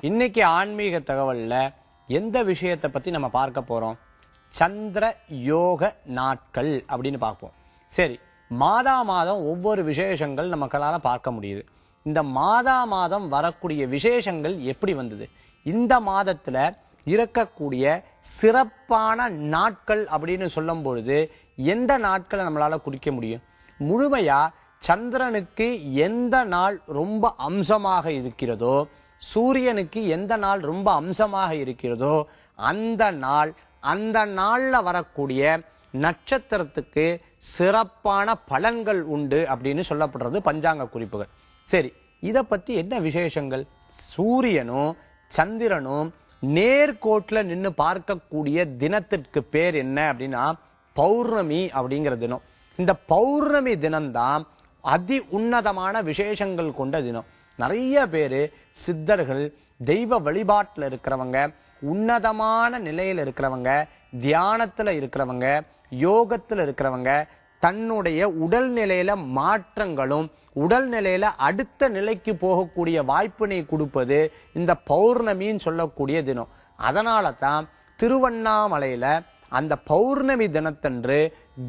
இன்னைக்கு ஆன்மீக தகவல்ல எந்த விஷயத்தை பத்தி நம்ம பார்க்க போறோம்? சந்திர யோக நாட்கள் அப்படின்னு பார்ப்போம். சரி மாதா மாதம் ஒவ்வொரு விசேஷங்கள் நமக்களால பார்க்க முடியுது. இந்த மாதா மாதம் வரக்கூடிய விசேஷங்கள் எப்படி வந்தது? இந்த மாதத்துல இருக்கக்கூடிய சிறப்பான நாட்கள் அப்படின்னு சொல்லும் பொழுது எந்த நாட்களை நம்மளால குறிக்க முடியும்? முழுமையா சந்திரனுக்கு எந்த நாள் ரொம்ப அம்சமாக இருக்கிறதோ சூரியனுக்கு எந்த நாள் ரொம்ப அம்சமாக இருக்கிறதோ அந்த நாள் அந்த நாள்ல வரக்கூடிய நட்சத்திரத்துக்கு சிறப்பான பலன்கள் உண்டு அப்படின்னு சொல்லப்படுறது பஞ்சாங்க குறிப்புகள். சரி இத பத்தி என்ன விசேஷங்கள்? சூரியனும் சந்திரனும் நேர்கோட்டுல நின்னு பார்க்கக்கூடிய தினத்திற்கு பேர் என்ன அப்படின்னா பௌர்ணமி அப்படிங்கிற தினம். இந்த பௌர்ணமி தினம்தான் அதி உன்னதமான விசேஷங்கள் கொண்ட தினம். நிறைய பேரு சித்தர்கள் தெய்வ வழிபாட்டில் இருக்கிறவங்க உன்னதமான நிலையில் இருக்கிறவங்க தியானத்துல இருக்கிறவங்க யோகத்துல இருக்கிறவங்க தன்னுடைய உடல் நிலையில மாற்றங்களும் உடல் நிலையில அடுத்த நிலைக்கு போகக்கூடிய வாய்ப்பினை கொடுப்பது இந்த பௌர்ணமின்னு சொல்லக்கூடிய தினம். அதனால தான் திருவண்ணாமலையில அந்த பௌர்ணமி தினத்தன்று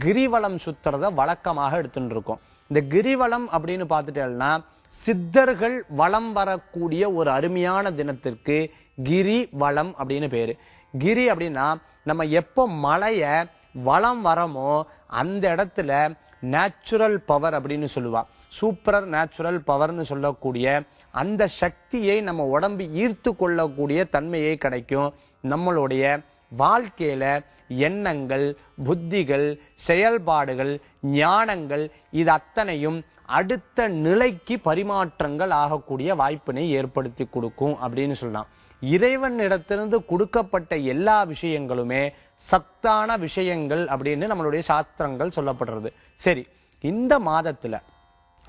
கிரிவலம் சுத்துறத வழக்கமாக எடுத்துட்டு இருக்கோம். இந்த கிரிவலம் அப்படின்னு பார்த்துட்டேன்னா சித்தர்கள் வளம் வரக்கூடிய ஒரு அருமையான தினத்திற்கு கிரி வளம் அப்படின்னு பேரு. கிரி அப்படின்னா நம்ம எப்போ மலைய வளம் வரமோ அந்த இடத்துல நேச்சுரல் பவர் அப்படின்னு சொல்லுவா. சூப்பர் நேச்சுரல் பவர்னு சொல்லக்கூடிய அந்த சக்தியை நம்ம உடம்பு ஈர்த்து கொள்ளக்கூடிய தன்மையை கிடைக்கும். நம்மளுடைய வாழ்க்கையில எண்ணங்கள் புத்திகள் செயல்பாடுகள் ஞானங்கள் இது அத்தனையும் அடுத்த நிலைக்கு பரிமாற்றங்கள் ஆகக்கூடிய வாய்ப்பினை ஏற்படுத்தி கொடுக்கும் அப்படின்னு சொல்லலாம். இறைவன் இடத்திலிருந்து கொடுக்கப்பட்ட எல்லா விஷயங்களுமே சத்தான விஷயங்கள் அப்படின்னு நம்மளுடைய சாஸ்திரங்கள் சொல்லப்படுறது. சரி இந்த மாதத்துல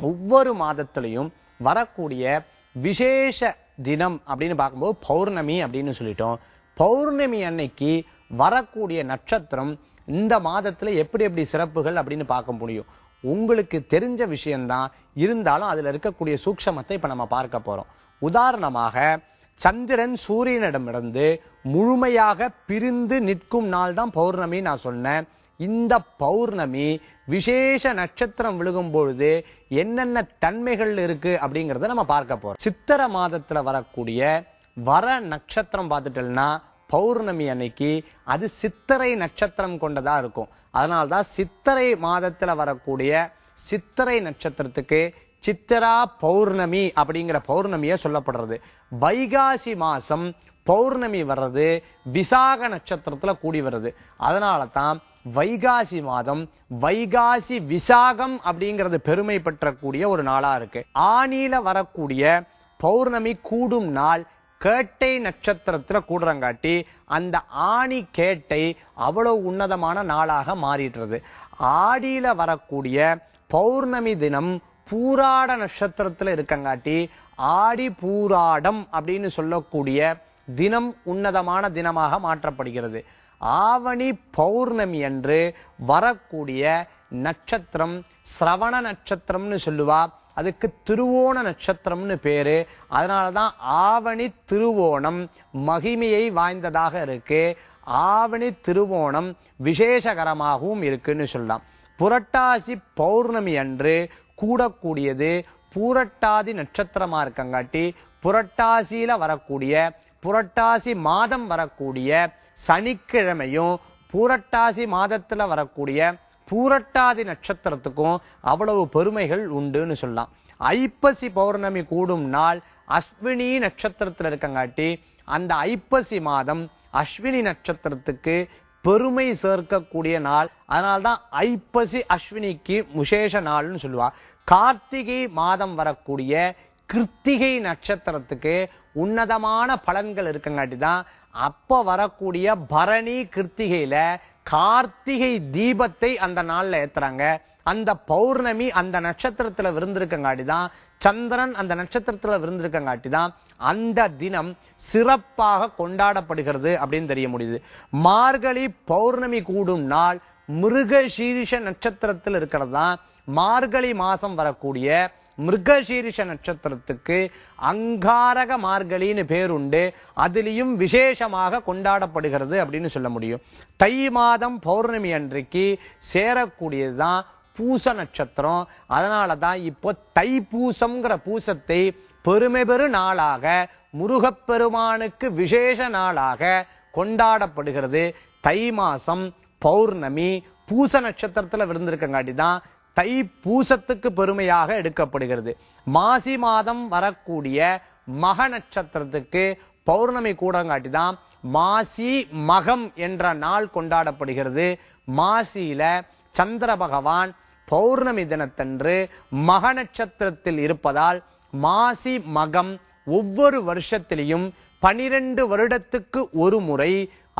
ஒவ்வொரு மாதத்திலையும் வரக்கூடிய விசேஷ தினம் அப்படின்னு பார்க்கும்போது பௌர்ணமி அப்படின்னு சொல்லிட்டோம். பௌர்ணமி அன்னைக்கு வரக்கூடிய நட்சத்திரம் இந்த மாதத்துல எப்படி எப்படி சிறப்புகள் அப்படின்னு பார்க்க முடியும்? உங்களுக்கு தெரிஞ்ச விஷயம்தான். இருந்தாலும் அதில் இருக்கக்கூடிய சூக்ஷமத்தை இப்போ நம்ம பார்க்க போகிறோம் உதாரணமாக சந்திரன் சூரியனிடமிருந்து முழுமையாக பிரிந்து நிற்கும் நாள் தான் பௌர்ணமி நான் சொன்னேன். இந்த பௌர்ணமி விசேஷ நட்சத்திரம் விழுகும் பொழுது என்னென்ன தன்மைகள் இருக்கு அப்படிங்கிறத நம்ம பார்க்க போறோம். சித்திர மாதத்துல வரக்கூடிய வர நட்சத்திரம் பார்த்துட்டோம்னா பௌர்ணமி அன்னைக்கு அது சித்திரை நட்சத்திரம் கொண்டதா இருக்கும். அதனால்தான் சித்திரை மாதத்துல வரக்கூடிய சித்திரை நட்சத்திரத்துக்கு சித்திரா பௌர்ணமி அப்படிங்கிற பௌர்ணமிய சொல்லப்படுறது. வைகாசி மாசம் பௌர்ணமி வர்றது விசாக நட்சத்திரத்துல கூடி வருது. அதனால தான் வைகாசி மாதம் வைகாசி விசாகம் அப்படிங்கிறது பெருமை பெற்றக்கூடிய ஒரு நாளா இருக்கு. ஆணியில வரக்கூடிய பௌர்ணமி கூடும் நாள் கேட்டை நட்சத்திரத்துல கூடுறங்காட்டி அந்த ஆணி கேட்டை அவ்வளவு உன்னதமான நாளாக மாறிடுறது. ஆடியில வரக்கூடிய பௌர்ணமி தினம் பூராட நட்சத்திரத்துல இருக்கங்காட்டி ஆடி பூராடம் அப்படின்னு சொல்லக்கூடிய தினம் உன்னதமான தினமாக மாற்றப்படுகிறது. ஆவணி பௌர்ணமி அன்று வரக்கூடிய நட்சத்திரம் சிரவண நட்சத்திரம்னு சொல்லுவா. அதுக்கு திருவோண நட்சத்திரம்னு பேரு. அதனாலதான் ஆவணி திருவோணம் மகிமையை வாய்ந்ததாக இருக்கு. ஆவணி திருவோணம் விசேஷகரமாகவும் இருக்குன்னு சொல்லலாம். புரட்டாசி பௌர்ணமி அன்று கூடக்கூடியது பூரட்டாதி நட்சத்திரமா இருக்கங்காட்டி புரட்டாசியில வரக்கூடிய புரட்டாசி மாதம் வரக்கூடிய சனிக்கிழமையும் பூரட்டாசி மாதத்துல வரக்கூடிய பூரட்டாதி நட்சத்திரத்துக்கும் அவ்வளவு பெருமைகள் உண்டுன்னு சொல்லலாம். ஐப்பசி பௌர்ணமி கூடும் நாள் அஸ்வினி நட்சத்திரத்துல இருக்கங்காட்டி அந்த ஐப்பசி மாதம் அஸ்வினி நட்சத்திரத்துக்கு பெருமை சேர்க்கக்கூடிய நாள். அதனால்தான் ஐப்பசி அஸ்வினிக்கு விசேஷ நாள்னு சொல்லுவா. கார்த்திகை மாதம் வரக்கூடிய கிருத்திகை நட்சத்திரத்துக்கு உன்னதமான பலன்கள் இருக்கங்காட்டி தான் அப்போ வரக்கூடிய பரணி கிருத்திகையில கார்த்திகை தீபத்தை அந்த நாள்ல ஏத்துறாங்க. அந்த பௌர்ணமி அந்த நட்சத்திரத்துல விருந்திருக்கங்காட்டி தான் சந்திரன் அந்த நட்சத்திரத்துல விருந்திருக்கங்காட்டி தான் அந்த தினம் சிறப்பாக கொண்டாடப்படுகிறது அப்படின்னு தெரிய முடியுது. மார்கழி பௌர்ணமி கூடும் நாள் மிருக சீரிஷ நட்சத்திரத்தில் இருக்கிறது தான். மார்கழி மாசம் வரக்கூடிய மிருகசீரிஷ நட்சத்திரத்துக்கு அங்காரக மார்கழின்னு பேருண்டு அதுலயும் விசேஷமாக கொண்டாடப்படுகிறது அப்படின்னு சொல்ல முடியும். தை மாதம் பௌர்ணமி அன்றைக்கு சேரக்கூடியது தான் பூச நட்சத்திரம். அதனால தான் இப்போ தைப்பூசம்ங்கிற பூசத்தை பெருமை பெரு நாளாக முருகப்பெருமானுக்கு விசேஷ நாளாக கொண்டாடப்படுகிறது. தை மாசம் பௌர்ணமி பூச நட்சத்திரத்துல விழுந்திருக்கங்காட்டி தான் தை பூசத்துக்கு பெருமையாக எடுக்கப்படுகிறது. மாசி மாதம் வரக்கூடிய மக நட்சத்திரத்துக்கு பௌர்ணமி கூடங்காட்டி தான் மாசி மகம் என்ற நாள் கொண்டாடப்படுகிறது. மாசியில சந்திர பகவான் பௌர்ணமி தினத்தன்று மக நட்சத்திரத்தில் இருப்பதால் மாசி மகம் ஒவ்வொரு வருஷத்திலையும் பனிரெண்டு வருடத்துக்கு ஒரு முறை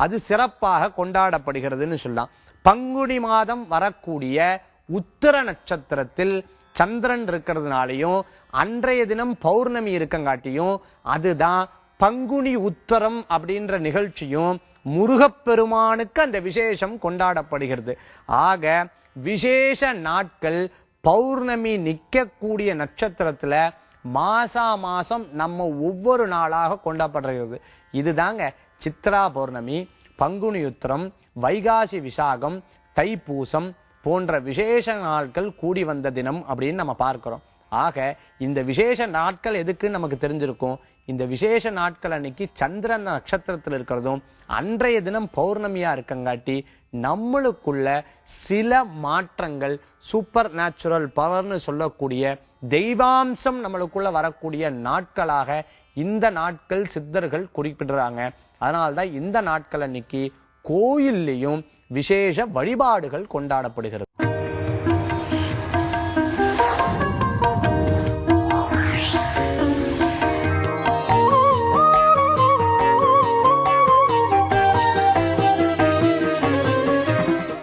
அது சிறப்பாக கொண்டாடப்படுகிறதுன்னு சொல்லலாம். பங்குனி மாதம் வரக்கூடிய உத்தர நட்சத்திரத்தில் சந்திரன் இருக்கிறதுனாலையும் அன்றைய தினம் பௌர்ணமி இருக்கங்காட்டியும் அதுதான் பங்குனி உத்தரம் அப்படின்ற நிகழ்ச்சியும் முருகப்பெருமானுக்கு அந்த விசேஷம் கொண்டாடப்படுகிறது. ஆக விசேஷ நாட்கள் பௌர்ணமி நிக்கக்கூடிய நட்சத்திரத்துல மாசா மாசம் நம்ம ஒவ்வொரு நாளாக கொண்டாடப்படுகிறது. இதுதாங்க சித்ரா பௌர்ணமி பங்குனி உத்திரம் வைகாசி விசாகம் தைப்பூசம் போன்ற விசேஷ நாட்கள் கூடி வந்த தினம் அப்படின்னு நம்ம பார்க்கிறோம். ஆக இந்த விசேஷ நாட்கள் எதுக்கு நமக்கு தெரிஞ்சிருக்கும்? இந்த விசேஷ நாட்கள் அன்னைக்கு சந்திரன் நட்சத்திரத்தில் இருக்கிறதும் அன்றைய தினம் பௌர்ணமியா இருக்கங்காட்டி நம்மளுக்குள்ள சில மாற்றங்கள் சூப்பர் நேச்சுரல் பவர்னு சொல்லக்கூடிய தெய்வாம்சம் நம்மளுக்குள்ள வரக்கூடிய நாட்களாக இந்த நாட்கள் சித்தர்கள் குறிப்பிடுறாங்க. அதனால்தான் இந்த நாட்கள் அன்னைக்கு கோயில்லையும் விசேஷ வழிபாடுகள் கொண்டாடப்படுகிறது.